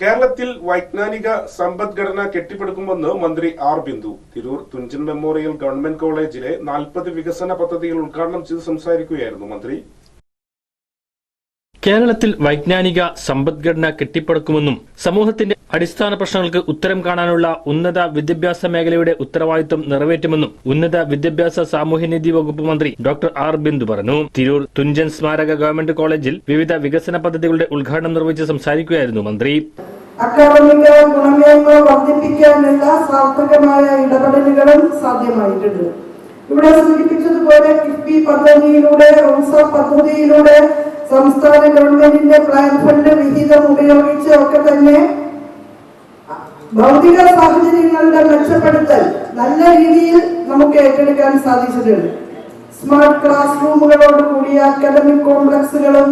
കേരളത്തിൽ വൈജ്ഞാനിക സമ്പദ്ഘടന കെട്ടിപ്പടുക്കുമെന്ന് മന്ത്രി R Bindu. Tirur Thunchan memorial government കോളേജിലെ നാൽപ്പത് വികസന പദ്ധതികൾ ഉദ്ഘാടനം ചെയ്ത് സംസാരിക്കുകയായിരുന്നു മന്ത്രി. കേരളത്തിൽ വൈജ്ഞാനിക സമ്പദ്ഘടന കെട്ടിപ്പടുക്കുമെന്നും സമൂഹത്തിന്റെ അടിസ്ഥാന പ്രശ്നങ്ങൾക്ക് ഉത്തരം കാണാനുള്ള ഉന്നത വിദ്യാഭ്യാസ മേഖലയുടെ ഉത്തരവാദിത്വം നിറവേറ്റുമെന്നും ഉന്നത വിദ്യാഭ്യാസ സാമൂഹ്യനീതി വകുപ്പ് മന്ത്രി ഡോക്ടർ ആർ ബിന്ദു പറഞ്ഞു. തിരൂർ തുഞ്ചൻ സ്മാരക ഗവൺമെന്റ് കോളേജിൽ വിവിധ വികസന പദ്ധതികളുടെ ഉദ്ഘാടനം നിർവഹിച്ച് സംസാരിക്കുകയായിരുന്നു മന്ത്രി. അക്കാദമിക ഗുണമേന്മ വർദ്ധിപ്പിക്കാനുള്ള സാർത്ഥകമായ ഇടപെടലുകളും സാധ്യമായിട്ടുണ്ട്. ഇവിടെ സൂചിപ്പിച്ചതുപോലെ കിഫ്ബി പദ്ധതിയിലൂടെ റോസ പദ്ധതിയിലൂടെ സംസ്ഥാന ഗവൺമെന്റിന്റെ പ്ലാൻ ഫണ്ട് വിഹിതം ഉപയോഗിച്ച് ഒക്കെ തന്നെ ഭൗതിക സാഹചര്യങ്ങളുടെ മെച്ചപ്പെടുത്തൽ നല്ല രീതിയിൽ നമുക്ക് ഏറ്റെടുക്കാൻ സാധിച്ചിട്ടുണ്ട്. സ്മാർട്ട് ക്ലാസ് റൂമുകളോട് കൂടിയ അക്കാദമിക് കോംപ്ലക്സുകളും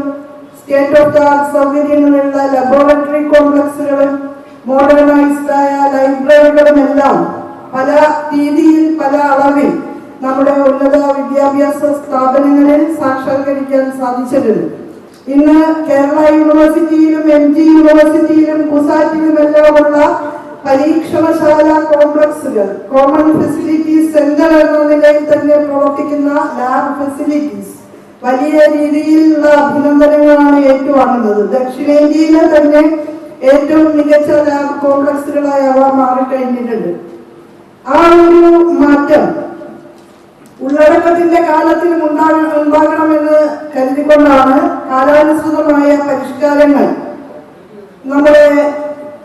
സ്റ്റേറ്റ് ഓഫ് ദ ആർട്ട് സൗകര്യങ്ങളുള്ള ലബോറട്ടറി കോംപ്ലക്സുകളും ഉന്നത വിദ്യാഭ്യാസ സ്ഥാപനങ്ങളിൽ സാക്ഷാത്കരിക്കാൻ സാധിച്ചിട്ടുണ്ട് ഇന്ന് കേരള യൂണിവേഴ്സിറ്റിയിലും എം ജി യൂണിവേഴ്സിറ്റിയിലും കുസാറ്റിലുമെല്ലാമുള്ള പരീക്ഷണശാല കോംപ്ലക്സുകൾ കോമൺ ഫെസിലിറ്റീസ് സെന്റർ എന്ന നിലയിൽ തന്നെ പ്രവർത്തിക്കുന്ന ലാബ് ഫെസിലിറ്റീസ് വലിയ രീതിയിലുള്ള അഭിനന്ദനങ്ങളാണ് ഏറ്റുവാങ്ങുന്നത്. ദക്ഷിണേന്ത്യയിലെ തന്നെ ഏറ്റവും മികച്ച ലാബ് കോംപ്ലക്സുകളായി അവ മാറിക്കഴിഞ്ഞിട്ടുണ്ട്. ആ ഒരു മാറ്റം ഉള്ളടക്കത്തിന്റെ കാലത്തിനും ഉണ്ടാക ഉണ്ടാകണമെന്ന് കരുതിക്കൊണ്ടാണ് കാലാനുസൃതമായ പരിഷ്കാരങ്ങൾ. നമ്മുടെ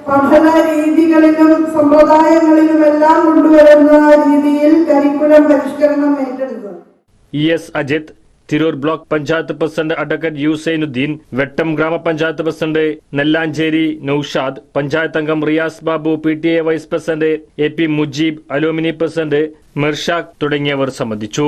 പഠന രീതികളിലും സമ്പ്രദായങ്ങളിലുമെല്ലാം കൊണ്ടുവരുന്ന രീതിയിൽ കരിക്കുലം പരിഷ്കരണം ഏറ്റെടുത്തത്. E S Ajith Tirur block panchayat president advocate Yusainuddin Vettom ഗ്രാമപഞ്ചായത്ത് പ്രസിഡന്റ് നെല്ലാഞ്ചേരി നൌഷാദ് പഞ്ചായത്ത് അംഗം Riyas Babu P T A vice president A P Mujeeb alumni president Mirshaq തുടങ്ങിയവർ സംബന്ധിച്ചു.